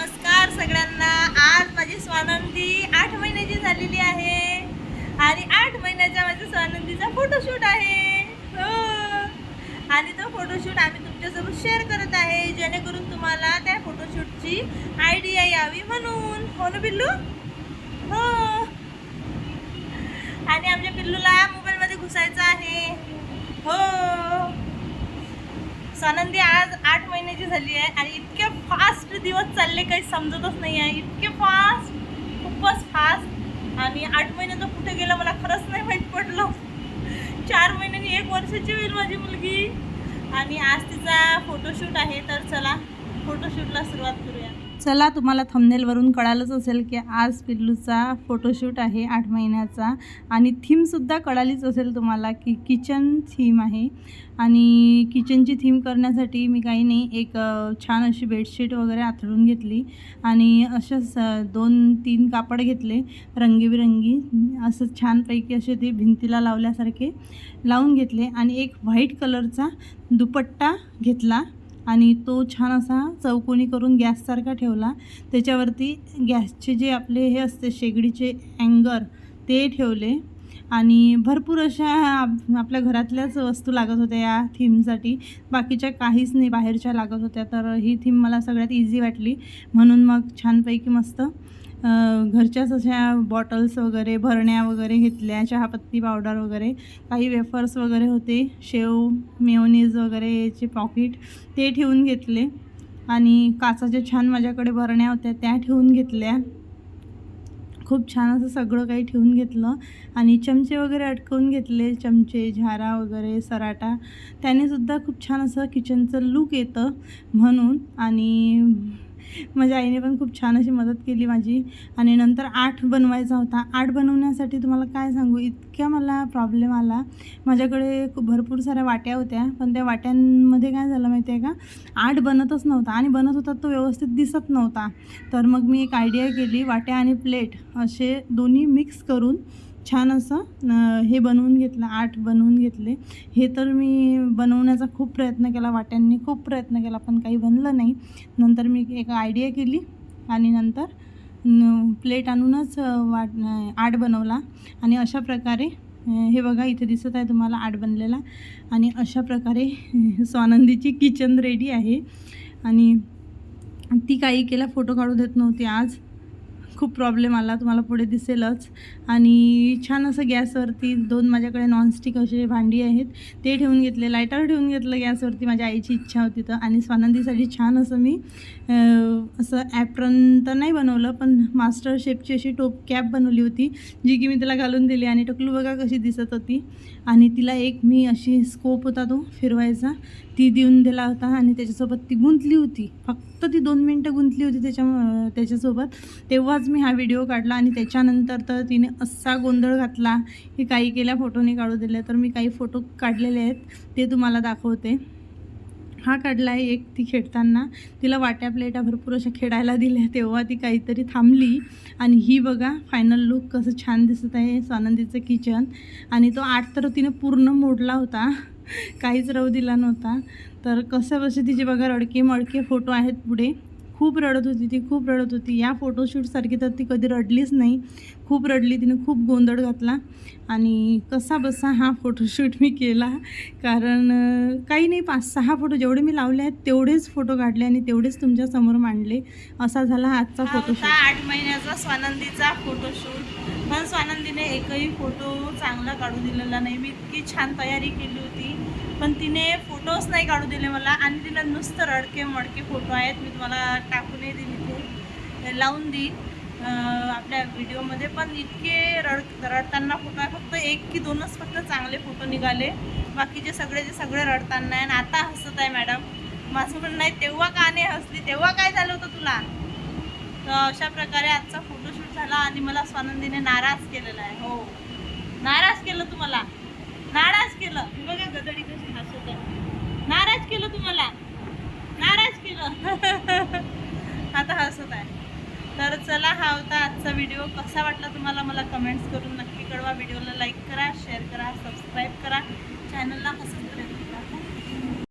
नमस्कार सगळ्यांना. आज माझी स्वानंदी आठ महिन्याची झालेली आहे. आणि आठ महिन्याच्या माझ्या स्वानंदीचा फोटोशूट आहे. हो. आणि तो फोटोशूट आम्ही तुमच्यासोबत शेअर करत आहे. जेणेकरून तुम्हाला त्या फोटोशूटची आयडिया यावी म्हणून. हो ना पिल्लू? हो. आणि आमच्या पिल्लूला मोबाईलमध्ये घुसायचं आहे. हो. स्वानंदी आज आठ महिन्याची झाली आहे आणि इतक्या फास्ट दिवस चालले काही समजतच नाही आहे. इतके फास्ट खूपच फास्ट. आणि आठ महिने तर कुठे गेलं मला खरंच नाही माहीत पडलं. चार महिन्यांनी एक वर्षाची होईल माझी मुलगी. आणि आज तिचा फोटोशूट आहे तर चला फोटोशूटला सुरुवात करूया. चला तुम्हाला थंबनेलवरून कळालंच असेल की आज पिल्लूचा फोटोशूट आहे आठ महिन्याचा. आणि थीमसुद्धा कळालीच असेल तुम्हाला की किचन थीम आहे. आणि किचनची थीम करण्यासाठी मी काही नाही एक छान अशी बेडशीट वगैरे आथळून घेतली. आणि अशाच दोन तीन कापड घेतले रंगीबिरंगी असं छानपैकी असे ते भिंतीला लावल्यासारखे लावून घेतले. आणि एक व्हाईट कलरचा दुपट्टा घेतला. आणि तो छान असा चौकोनी करून गॅससारखा ठेवला. त्याच्यावरती गॅसचे जे आपले हे असते शेगडीचे अँगर ते ठेवले. आणि भरपूर अशा आप- आपल्या घरातल्याच वस्तू लागत होत्या या थीमसाठी. बाकीच्या काहीच नाही बाहेरच्या लागत होत्या. तर ही थीम मला सगळ्यात इझी वाटली. म्हणून मग छानपैकी मस्त घरच्याच अशा बॉटल्स वगैरे भरण्या वगैरे घेतल्या चहापत्ती पावडर वगैरे काही वेफर्स वगैरे होते शेव मेओनीज वगैरे याचे पॉकेट ते ठेवून घेतले. आणि काचाच्या छान माझ्याकडे भरण्या होत्या त्या ठेवून घेतल्या. खूप छान असं सगळं काही ठेवून घेतलं. आणि चमचे वगैरे अटकवून घेतले चमचे झारा वगैरे सराटा. त्यानेसुद्धा खूप छान असं किचनचं लूक येतं म्हणून. आणि माझ्या आईने पण खूप छान अशी मदत केली माझी. आणि नंतर आठ बनवायचा होता. आठ बनवण्यासाठी तुम्हाला काय सांगू? इतक्या मला प्रॉब्लेम आला. माझ्याकडे खूप भरपूर साऱ्या वाट्या होत्या. पण त्या वाट्यांमध्ये काय झालं माहिती आहे का? आठ बनतच नव्हता. आणि बनत होता तो व्यवस्थित दिसत नव्हता. तर मग मी एक आयडिया केली. वाट्या आणि प्लेट असे दोन्ही मिक्स करून छान असं हे बनवून घेतलं आठ बनवून घेतले. हे तर मी बनवण्याचा खूप प्रयत्न केला वाट्यांनी खूप प्रयत्न केला पण काही बनलं नाही. नंतर मी एक आयडिया केली आणि नंतर न- प्लेट आणूनच वाट आठ बनवला. आणि अशा प्रकारे हे बघा इथे दिसत आहे तुम्हाला आठ बनलेला. आणि अशा प्रकारे स्वानंदीची किचन रेडी आहे. आणि ती काही केला फोटो काढू देत नव्हती आज. खूप प्रॉब्लेम आला तुम्हाला पुढे दिसेलच. आणि छान असं गॅसवरती दोन माझ्याकडे नॉनस्टिक असे भांडी आहेत ते ठेवून घेतले लायटर ठेवून घेतलं गॅसवरती माझ्या आईची इच्छा होती तर. आणि स्वानंदीसाठी छान असं मी असं ॲप्रन तर नाही बनवलं पण मास्टर शेपची अशी टोप कॅप बनवली होती जी की मी तिला घालून दिली. आणि टकलू बघा कशी दिसत होती. आणि तिला एक मी अशी स्कोप होता तो फिरवायचा. ती देऊन दिला होता आणि त्याच्यासोबत ती गुंतली होती. फक्त ती दोन मिनटं गुंतली होती त्याच्या त्याच्यासोबत. तेव्हाच मी हा व्हिडिओ काढला आणि त्याच्यानंतर तर तिने असा गोंधळ घातला की काही केल्या फोटोने काढू दिले तर मी काही फोटो काढलेले आहेत ते तुम्हाला दाखवते. हा काढला आहे एक ती खेळताना. तिला वाट्या प्लेटा भरपूर अशा खेळायला दिल्या तेव्हा ती काहीतरी थांबली. आणि ही बघा फायनल लुक कसं छान दिसत आहे स्वानंदीचं किचन आणि तो आठ तर तिने पूर्ण मोडला होता. काहीच रव दिला नव्हता. तर कसं बसे तिचे बघा रडके मडके फोटो आहेत पुढे. खूप रडत होती ती खूप रडत होती. या फोटोशूटसारखी तर ती कधी रडलीच नाही. खूप रडली तिने खूप गोंधळ घातला आणि कसा बसा हा फोटोशूट मी केला. कारण काही नाही पाच सहा फोटो जेवढे मी लावले आहेत तेवढेच फोटो काढले आणि तेवढेच तुमच्यासमोर मांडले. असा झाला आजचा फोटोशूट आठ महिन्याचा स्वानंदीचा फोटोशूट पण स्वानंदीने एकही फोटो चांगला काढू दिलेला नाही. मी इतकी छान तयारी केली होती. पण तिने फोटोज नाही काढू दिले मला. आणि तिला नुसतं रडके मडके फोटो आहेत. मी तुम्हाला टाकूनही दिली इथे लावून देईन आपल्या व्हिडिओमध्ये पण इतके रड रडताना फोटो आहे. फक्त एक की दोनच फक्त चांगले फोटो निघाले. बाकीचे सगळे जे सगळे रडताना आहे. आणि आता हसत आहे मॅडम माझं पण नाही. तेव्हा का नाही हसली. तेव्हा काय झालं होतं तुला? तर अशा प्रकारे आजचा फोटोशूट झाला. आणि मला स्वानंदीने नाराज केलेला आहे. हो. नाराज केलं तुम्हाला? मला केलं. बघा गदडी कशी हसत नाराज केलं तुम्हाला? नाराज केलं. आता हसत आहे. तर चला हा होता आजचा व्हिडिओ कसा वाटला तुम्हाला मला कमेंट्स करून नक्की कळवा. व्हिडिओला लाईक करा शेअर करा सबस्क्राईब करा. चॅनलला कसं